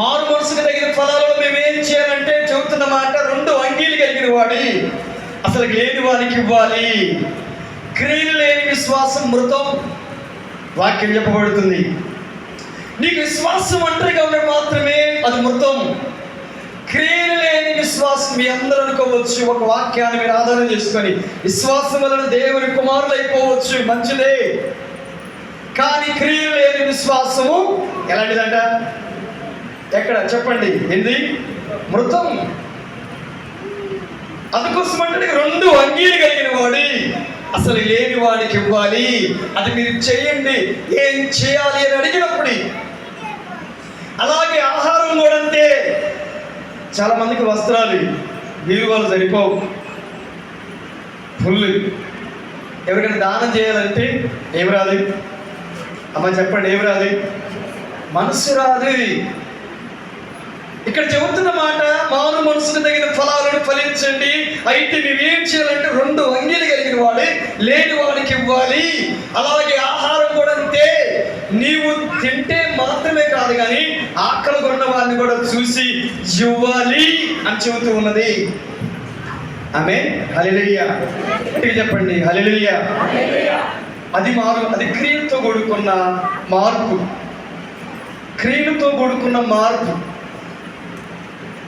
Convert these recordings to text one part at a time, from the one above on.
మారు మనసుకు తగిన ఫలాలను మేమేం చేయాలంటే చెబుతున్న మాట రెండు అంగీలు కలిగిన వాడి. అసలు లేని వారికి ఇవ్వాలి. క్రియలు లేని విశ్వాసం మృతం. వాక్యం చెప్పబడుతుంది. నీకు విశ్వాసం ఒంటరిగా ఉండడం మాత్రమే అది మృతం. క్రియలు లేని విశ్వాసం మీ అందరూ అనుకోవచ్చు. ఒక వాక్యాన్ని మీరు ఆధారం చేసుకొని విశ్వాసం వలన దేవుని కుమారులు అయిపోవచ్చు. మంచిదే. కానీ క్రియలు లేని విశ్వాసము ఎలాంటిదంట? ఎక్కడ? చెప్పండి. ఏంది? మృతం? అందుకోసమంటే రెండు అంగీలు కలిగిన వాడి. అసలు లేని వాడికి ఇవ్వాలి. అది మీరు చేయండి. ఏం చేయాలి అని అడిగినప్పుడు. అలాగే ఆహారం కూడా అంతే. చాలా మందికి వస్త్రాలు విలువలు సరిపోవు. ఫుల్ ఎవరికైనా దానం చేయాలంటే ఏమి రాదు? అమ్మ చెప్పండి ఏమి రాదు? మనసు రాదు. ఇక్కడ చెబుతున్న మాట మాను మనసుకు తగిన ఫలాలను ఫలించండి. అయితే నువ్వేం చేయాలంటే రెండు అంగీలు కలిగిన వాడే లేని వాడికి ఇవ్వాలి. అలాగే ఆహారం కూడా అంతే. నీవు తింటే మాత్రమే కాదు కానీ ఆకలి కొన్న వారిని కూడా చూసి ఇవ్వాలి అని చెబుతూ ఉన్నది. ఆమె హలిలయ్య చెప్పండి. హలిలయ్య అది మారు అది క్రియలతో కూడుకున్న మార్పు. క్రియలతో కూడుకున్న మార్పు.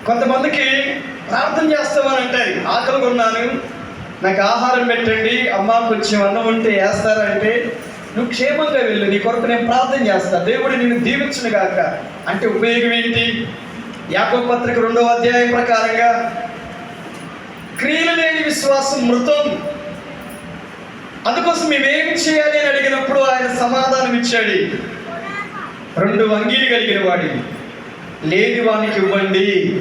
కొంతమందికి ప్రార్థన చేస్తామని అంటారు. ఆకలి కొన్నాను నాకు ఆహారం పెట్టండి అమ్మ కొంచెం అన్నం ఉంటే వేస్తారంటే నువ్వు క్షేమంగా వెళ్ళు నీ కొరకు నేను ప్రార్థన చేస్తాను దేవుడు నిన్ను దీవించును గాక. అంటే ఉపయోగం ఏంటి? యాకవ పత్రిక రెండవ అధ్యాయం ప్రకారంగా క్రియలు లేని విశ్వాసం మృతం. అందుకోసం మేమేం చేయాలి అని అడిగినప్పుడు ఆయన సమాధానం ఇచ్చాడు. రెండు అంగీలు కలిగిన వాడిని. లేని వానికి ఇవ్వండి.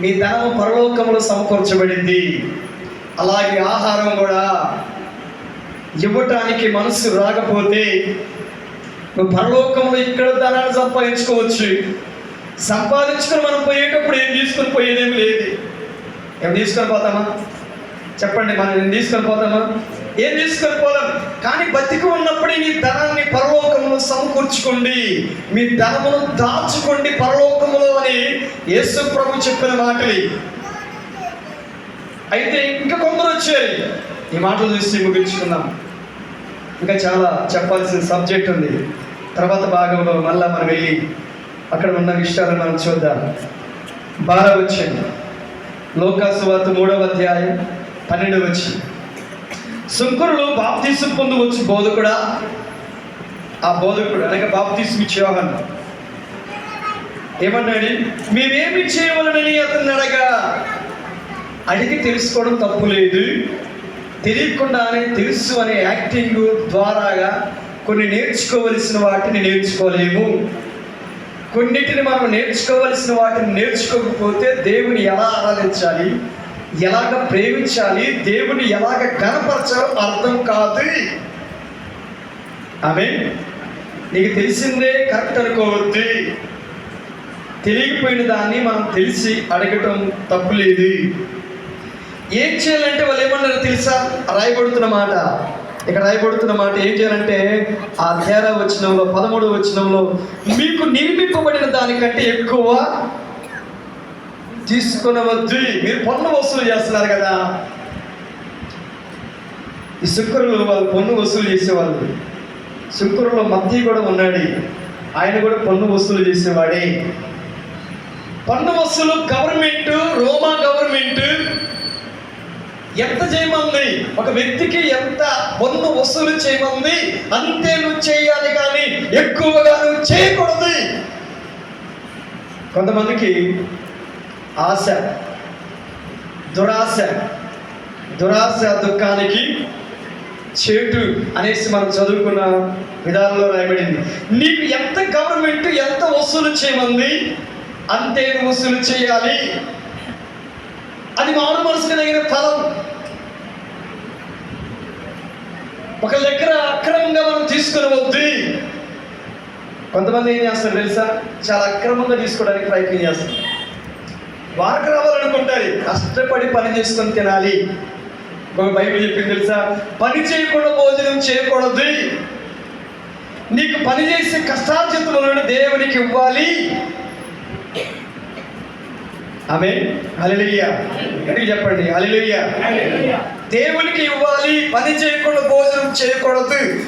మీ ధనము పరలోకంలో సమకూర్చబడింది. అలాగే ఆహారం కూడా ఇవ్వటానికి మనసు రాకపోతే నువ్వు పరలోకంలో ఇక్కడ ధనాన్ని సంపాదించుకోవచ్చు. సంపాదించుకొని మనం పోయేటప్పుడు ఏం తీసుకొని పోయేదేమి లేదు. ఏం తీసుకొని పోతామా? చెప్పండి మనం ఏం తీసుకొని పోతామా? ఏం తీసుకొని పోదాం? కానీ బతికి ఉన్నప్పుడే నీ ధన సమకూర్చుకోండి మీ ధనమును దాచుకోండి పరలోకములో అని యేసు ప్రభు చెప్పిన మాటలు. అయితే ఇంకా కొందరు వచ్చారు. ఈ మాటలు చూసి ముగించుకుందాం. ఇంకా చాలా చెప్పాల్సిన సబ్జెక్ట్ ఉంది. తర్వాత భాగంలో మళ్ళా మనం వెళ్ళి అక్కడ ఉన్న విషయాలను మనం చూద్దాం. బాగా వచ్చింది. లోకాసువార్త మూడవ అధ్యాయం పన్నెండు వచ్చి శంకరులు బాప్తీసం పొందవచ్చు బోధకుడా? ఆ బోధకుడు అనగా బాప్తీసం యోహన్ ఏమన్నాడు మేమేమి చేయవలనని అతను అడగా అడిగి తెలుసుకోవడం తప్పు లేదు. తెలియకుండానే తెలుసు అనే యాక్టింగ్ ద్వారాగా కొన్ని నేర్చుకోవలసిన వాటిని నేర్చుకోలేము. కొన్నిటిని మనం నేర్చుకోవలసిన వాటిని నేర్చుకోకపోతే దేవుని ఎలా ఆరాధించాలి? ఎలాగ ప్రేమించాలి? దేవుని ఎలాగ కనపరచాలో అర్థం కాదు. ఆమె నీకు తెలిసిందే కరెక్ట్ అనుకోవద్దు. తెలియకపోయిన దాన్ని మనం తెలిసి అడగటం తప్పు లేదు. ఏం చేయాలంటే వాళ్ళు ఏమన్నారు తెలుసా? రాయబడుతున్న మాట. ఇక్కడ రాయబడుతున్న మాట ఏం చేయాలంటే ఆ తేరా వచ్చినంలో పదమూడు వచ్చినంలో మీకు నిర్మింపబడిన దానికంటే ఎక్కువ తీసుకునవద్దు. మీరు పన్ను వసూలు చేస్తున్నారు కదా. ఈ శుక్రులు వాళ్ళు పన్ను వసూలు చేసేవాళ్ళు. శుక్రులో మధ్య కూడా ఉన్నాడు. ఆయన కూడా పన్ను వసూలు చేసేవాడే. పన్ను వసూలు గవర్నమెంట్ రోమా గవర్నమెంట్ ఎంత చేయమంది? ఒక వ్యక్తికి ఎంత పన్ను వసూలు చేయమంది? అంతే నువ్వు చేయాలి కానీ ఎక్కువగా నువ్వు చేయకూడదు. కొంతమందికి ఆశ దురాశ దురాశ దుఃఖానికి చేటు అనేసి మనం చదువుకున్న విధానంలో రాయబడింది. నీకు ఎంత గవర్నమెంట్ ఎంత వసూలు చేయమంది అంతే వసూలు చేయాలి. అది మామూలు మనసుకు తగిన ఫలం. ఒక దగ్గర అక్రమంగా మనం తీసుకుని వద్దు కొంతమంది ఏం చేస్తారు తెలుసా? చాలా అక్రమంగా తీసుకోవడానికి ప్రయత్నం చేస్తారు. వారికి రావాలనుకుంటారు. కష్టపడి పని చేసుకొని తినాలి. బైబిల్ చెప్పింది తెలుసా? పని చేయకుండా భోజనం చేయకూడదు. నీకు పని చేసే కష్టార్జితములను దేవునికి ఇవ్వాలి. ఆమె అలెలుయ్య చెప్పండి. అలెలుయ్య దేవునికి ఇవ్వాలి. పని చేయకుండా భోజనం చేయకూడదు.